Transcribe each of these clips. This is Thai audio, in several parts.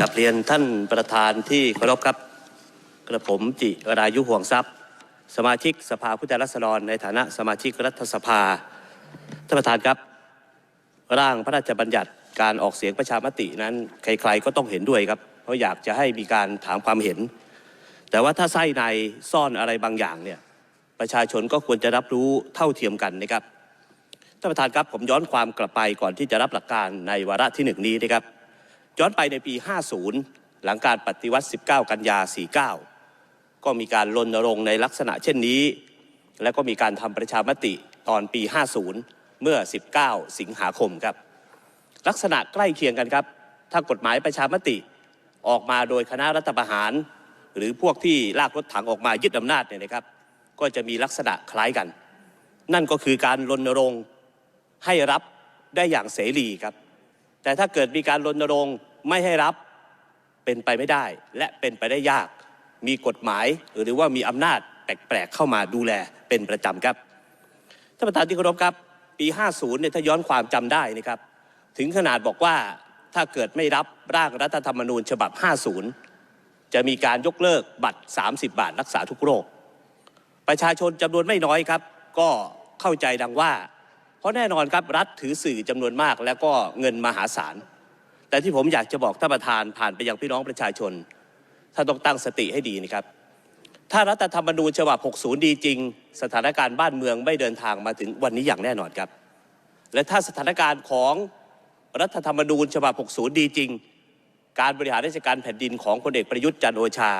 กับเรียนท่านประธานที่เคารพครับ กระผมจิรายุห่วงทรัพย์ สมาชิกสภาผู้แทนราษฎรในฐานะสมาชิกรัฐสภา ท่านประธานครับ ร่างพระราชบัญญัติการออกเสียงประชามตินั้น ใครๆก็ต้องเห็นด้วยครับ เพราะอยากจะให้มีการถามความเห็น แต่ว่าถ้าไส้ในซ่อนอะไรบางอย่างเนี่ยประชาชนก็ควรจะรับรู้เท่าเทียมกันนะครับท่านประธานครับผมย้อนความกลับไปก่อนที่จะรับหลักการในวาระที่หนึ่งนี้นะครับ ย้อนไปในปี 50 หลังการปฏิวัติ 19 กันยา 49 ก็มีการรณรงค์ในลักษณะเช่นนี้ และก็มีการทำประชามติตอนปี 50 เมื่อ 19 สิงหาคมครับ ลักษณะใกล้เคียงกันครับ ถ้ากฎหมายประชามติออกมาโดยคณะรัฐประหาร หรือพวกที่ลากรถถังออกมายึดอำนาจเนี่ยนะครับ ก็จะมีลักษณะคล้ายกัน นั่นก็คือการรณรงค์ให้รับได้อย่างเสรีครับ แต่ถ้าเกิดมีการรณรงค์ ไม่ให้รับเป็นไปไม่ได้ และเป็นไปได้ยาก มีกฎหมายหรือว่ามีอำนาจแปลกๆเข้ามาดูแลเป็นประจำครับท่านประธานที่เคารพครับ ปี 50 เนี่ยถ้าย้อนความจำได้นะครับ ถึงขนาดบอกว่าถ้าเกิดไม่รับร่างรัฐธรรมนูญฉบับ 50 จะมีการยกเลิกบัตร 30 บาทรักษาทุกโรค ประชาชนจำนวนไม่น้อยครับ ก็เข้าใจดังว่า เพราะแน่นอนครับรัฐถือสื่อจำนวนมาก แล้วก็เงินมหาศาล แต่ที่ผมอยากจะบอกท่านประธานผ่านไปยังพี่น้องประชาชนท่านต้องตั้งสติให้ดีนะครับ ถ้ารัฐธรรมนูญฉบับ 60 ดีจริง สถานการณ์บ้านเมืองไม่เดินทางมาถึงวันนี้อย่างแน่นอนครับ และถ้าสถานการณ์ของรัฐธรรมนูญฉบับ 60 ดีจริง การบริหารราชการแผ่นดินของพลเอกประยุทธ์จันโอชา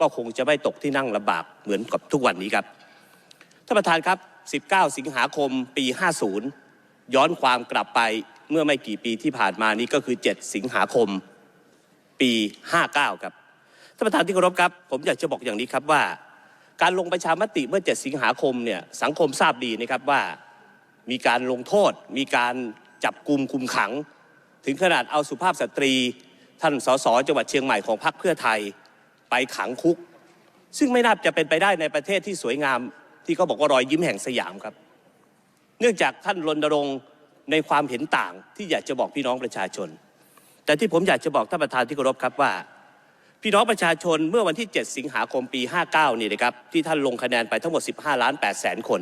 ก็คงจะไม่ตกที่นั่งลำบากเหมือนกับทุกวันนี้ครับท่านประธานครับ 19 สิงหาคมปี 50 ย้อนความกลับไป เมื่อไม่กี่ปีที่ผ่านมานี้ก็คือ 7 สิงหาคมปี 59 ครับท่านประธานที่เคารพครับ ผมอยากจะบอกอย่างนี้ครับว่า การลงประชามติเมื่อ 7 สิงหาคมเนี่ยสังคมทราบดีนะครับว่ามีการลงโทษ มีการจับกลุ่มคุมขัง ถึงขนาดเอาสุภาพสตรี ท่านสสจังหวัดเชียงใหม่ของพรรคเพื่อไทยไปขังคุก ซึ่งไม่น่าจะเป็นไปได้ในประเทศที่สวยงาม ที่เขาบอกว่ารอยยิ้มแห่งสยามครับ เนื่องจากท่านรณรงค์ ในความเห็นต่างที่อยากจะบอกพี่น้องประชาชน แต่ที่ผมอยากจะบอกท่านประธานที่เคารพครับว่า พี่น้องประชาชนเมื่อวันที่ 7 สิงหาคมปี 59 นี่นะครับที่ท่านลงคะแนนไปทั้งหมด 15 ล้าน8แสนคน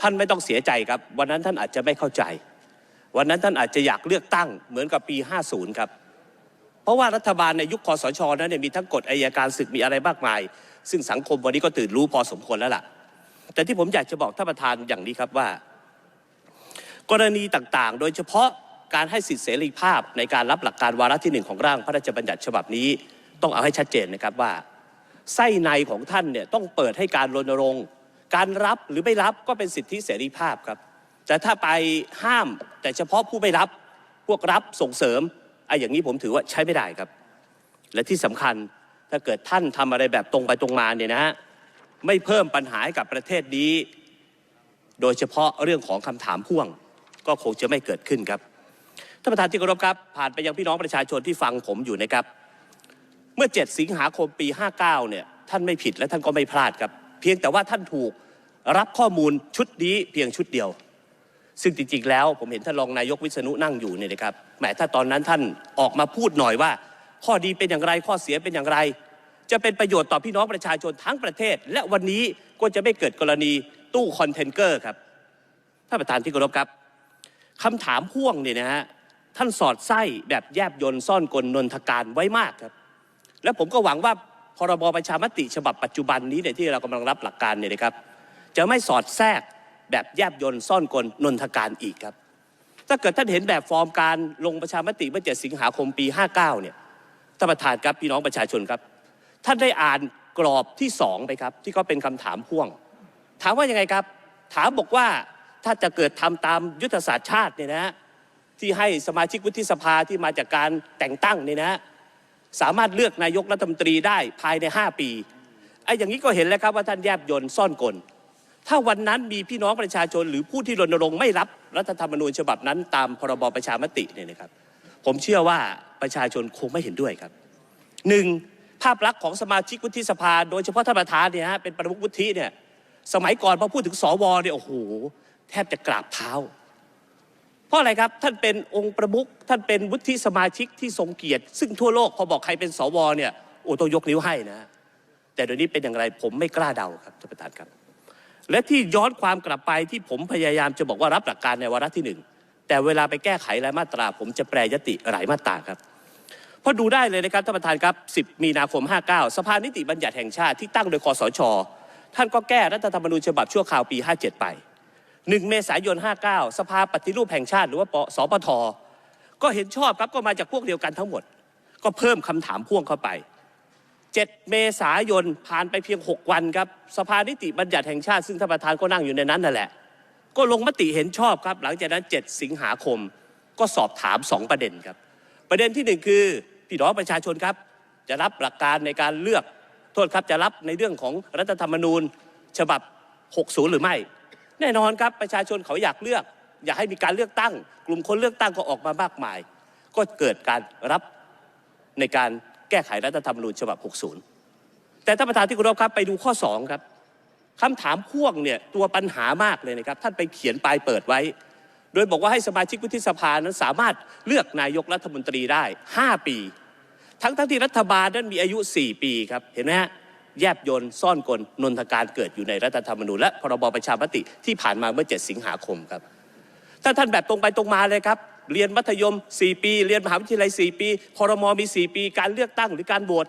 ท่านไม่ต้องเสียใจครับ วันนั้นท่านอาจจะไม่เข้าใจ วันนั้นท่านอาจจะอยากเลือกตั้งเหมือนกับปี 50 ครับ เพราะว่ารัฐบาลในยุคคอสชนั้นเนี่ยมีทั้งกฎอายการศึกมีอะไรมากมาย ซึ่งสังคมวันนี้ก็ตื่นรู้พอสมควรแล้วล่ะ แต่ที่ผมอยากจะบอกท่านประธานอย่างนี้ครับว่า กรณีต่างๆ โดยเฉพาะการให้สิทธิเสรีภาพในการรับหลักการวาระที่หนึ่งของร่างพระราชบัญญัติฉบับนี้ ต้องเอาให้ชัดเจนนะครับว่า ไส้ในของท่านเนี่ยต้องเปิดให้การรณรงค์การรับหรือไม่รับก็เป็นสิทธิเสรีภาพครับ แต่ถ้าไปห้ามแต่เฉพาะผู้ไม่รับพวกรับส่งเสริมไอ้อย่างนี้ผมถือว่าใช้ไม่ได้ครับ และที่สำคัญถ้าเกิดท่านทำอะไรแบบตรงไปตรงมาเนี่ยนะฮะไม่เพิ่มปัญหาให้กับประเทศนี้ โดยเฉพาะเรื่องของคำถามพ่วง ก็คงจะไม่เกิดขึ้นครับท่านประธานที่เคารพครับ ผ่านไปยังพี่น้องประชาชนที่ฟังผมอยู่นะครับ เมื่อ 7 สิงหาคมปี 59 เนี่ย ท่านไม่ผิดและท่านก็ไม่พลาดครับ เพียงแต่ว่าท่านถูกรับข้อมูลชุดนี้เพียงชุดเดียว ซึ่งจริงๆแล้วผมเห็นท่านรองนายกวิษณุนั่งอยู่เนี่ยนะครับแหมถ้าตอนนั้นท่านออกมาพูดหน่อยว่า ข้อดีเป็นอย่างไรข้อเสียเป็นอย่างไร จะเป็นประโยชน์ต่อพี่น้องประชาชนทั้งประเทศ และวันนี้ก็จะไม่เกิดกรณีตู้คอนเทนเกอร์ครับท่านประธานที่เคารพครับ คำถามพ่วงเนี่ยนะฮะท่านสอดไส้แบบแยบยนซ่อนกลนนทการไว้มากครับ และผมก็หวังว่าพรบประชามติฉบับปัจจุบันนี้เนี่ยที่เรากำลังรับหลักการเนี่ยนะครับ จะไม่สอดแทรกแบบแยบยนซ่อนกลนนทการอีกครับ ถ้าเกิดท่านเห็นแบบฟอร์มการลงประชามติเมื่อ 7 สิงหาคมปี 59 เนี่ยท่านประธานครับพี่น้องประชาชนครับ ท่านได้อ่านกรอบที่สองไปครับ ที่ก็เป็นคำถามพ่วง ถามว่ายังไงครับ ถามบอกว่า ถ้าจะเกิดทำตามยุทธศาสตร์ชาติเนี่ยนะฮะที่ให้สมาชิกวุฒิสภาที่มาจากการแต่งตั้งเนี่ยนะฮะสามารถเลือกนายกรัฐมนตรีได้ภายใน 5 ปีไอ้อย่างนี้ก็เห็นแล้วครับว่าท่านแยบยนซ่อนกล ถ้าวันนั้นมีพี่น้องประชาชน หรือผู้ที่รณรงค์ไม่รับรัฐธรรมนูญฉบับนั้น ตามพรบประชามติเนี่ยนะครับ ผมเชื่อว่าประชาชนคงไม่เห็นด้วยครับหนึ่งภาพลักษณ์ของสมาชิกวุฒิสภา โดยเฉพาะท่านประธานเนี่ยฮะเป็นประมุขวุฒิเนี่ยสมัยก่อนพอพูดถึงสวเนี่ยโอ้โห แทบจะกราบเท้า เพราะอะไรครับท่านเป็นองค์ประมุขท่านเป็นวุฒิสมาชิกที่ทรงเกียรติ ซึ่งทั่วโลกพอบอกใครเป็นสวเนี่ยโอ้ต้องยกนิ้วให้นะ แต่เดี๋ยวนี้เป็นอย่างไรผมไม่กล้าเดาครับท่านประธานครับ และที่ย้อนความกลับไปที่ผมพยายามจะบอกว่ารับหลักการในวาระที่หนึ่งแต่เวลาไปแก้ไขรายมาตรา ผมจะแปรยติหลายมาตราครับเพราะดูได้เลยนะครับท่านประธานครับ 10 มีนาคม 59 สภานิติบัญญัติแห่งชาติที่ตั้งโดยคอสช ท่านก็แก้รัฐธรรมนูญฉบับชั่วคราวปี 57 ไป 1 เมษายน 59 สภาปฏิรูปแห่งชาติหรือว่าปสปท ก็เห็นชอบครับก็มาจากพวกเดียวกันทั้งหมด ก็เพิ่มคำถามพ่วงเข้าไป 7 เมษายนผ่านไปเพียง 6 วันครับ สภานิติบัญญัติแห่งชาติซึ่งท่านประธานก็นั่งอยู่ในนั้นนั่นแหละ ก็ลงมติเห็นชอบครับ หลังจากนั้น 7 สิงหาคม ก็สอบถาม 2 ประเด็นครับ ประเด็นที่หนึ่งคือพี่น้องประชาชนครับ จะรับหลักการในการเลือกโทษครับจะรับในเรื่องของรัฐธรรมนูญ ฉบับ 60 หรือไม่ แน่นอนครับประชาชนเขาอยากเลือก อยากให้มีการเลือกตั้ง กลุ่มคนเลือกตั้งก็ออกมามากมาย ก็เกิดการรับในการแก้ไขรัฐธรรมนูญฉบับ 60 แต่ท่านประธานที่เคารพครับไปดูข้อ 2 ครับคำถามพ่วงเนี่ยตัวปัญหามากเลยนะครับ ท่านไปเขียนปลายเปิดไว้ โดยบอกว่าให้สมาชิกวุฒิสภานั้นสามารถเลือกนายกรัฐมนตรีได้ 5 ปี ทั้งทั้งที่รัฐบาลนั้นมีอายุ 4 ปีครับเห็นไหมฮะ แยบยนซ่อนกลนนทการเกิดอยู่ในรัฐธรรมนูญและพรบประชามติที่ผ่านมาเมื่อ 7 สิงหาคมครับ ถ้าท่านแบบตรงไปตรงมาเลยครับ เรียนมัธยม 4 ปี เรียนมหาวิทยาลัย 4 ปีคอรมอมี 4 ปี การเลือกตั้งหรือการโหวต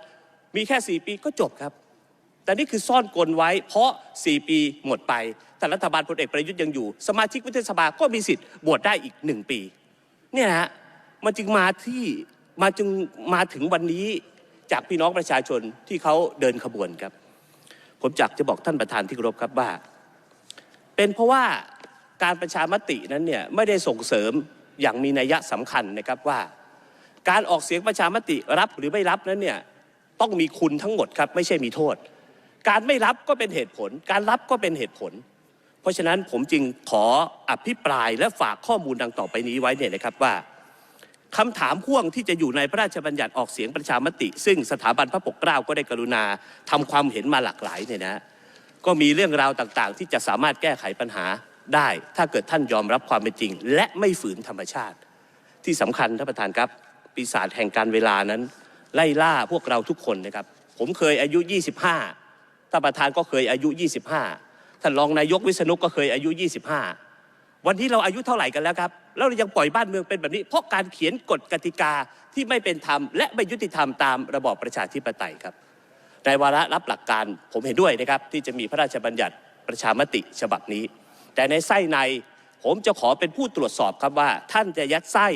มีแค่ 4 ปีก็จบครับ แต่นี่คือซ่อนกลไว้ เพราะ 4 ปีหมดไปแต่รัฐบาลพลเอกประยุทธ์ยังอยู่ สมาชิกวุฒิสภาก็มีสิทธิ์โหวตได้อีก 1 ปี เนี่ยนะฮะมันจึงมาที่มาจึงมาถึงวันนี้ จากพี่น้องประชาชนที่เขาเดินขบวนครับ ผมอยากจะบอกท่านประธานที่เคารพครับว่า เป็นเพราะว่าการประชามตินั้นเนี่ยไม่ได้ส่งเสริมอย่างมีนัยสำคัญนะครับว่า การออกเสียงประชามติรับหรือไม่รับนั้นเนี่ยต้องมีคุณทั้งหมดครับไม่ใช่มีโทษ การไม่รับก็เป็นเหตุผล การรับก็เป็นเหตุผล เพราะฉะนั้นผมจึงขออภิปรายและฝากข้อมูลดังต่อไปนี้ไว้เนี่ยนะครับว่า คำถามพ่วงที่จะอยู่ในพระราชบัญญัติออกเสียงประชามติ ซึ่งสถาบันพระปกเกล้าก็ได้กรุณาทำความเห็นมาหลากหลายเนี่ยนะก็มีเรื่องราวต่างๆ ที่จะสามารถแก้ไขปัญหาได้ ถ้าเกิดท่านยอมรับความเป็นจริง และไม่ฝืนธรรมชาติ ที่สำคัญท่านประธานครับ ปีศาจแห่งการเวลานั้น ไล่ล่าพวกเราทุกคนนะครับ ผมเคยอายุ 25ท่านประธานก็เคยอายุ 25ท่านรองนายกวิษณุก็เคยอายุ 25 วันนี้เราอายุเท่าไหร่กันแล้วครับ แล้วเรายังปล่อยบ้านเมืองเป็นแบบนี้ เพราะการเขียนกฎกติกาที่ไม่เป็นธรรมและไม่ยุติธรรมตามระบอบประชาธิปไตยครับในวาระรับหลักการผมเห็นด้วยนะครับ ที่จะมีพระราชบัญญัติประชามติฉบับนี้ แต่ในไส้ในผมจะขอเป็นผู้ตรวจสอบครับว่า ท่านจะยัดไส้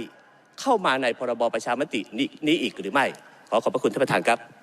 เข้ามาในพรบประชามตินี้นี้อีกหรือไม่ ขอขอบพระคุณท่านประธานครับ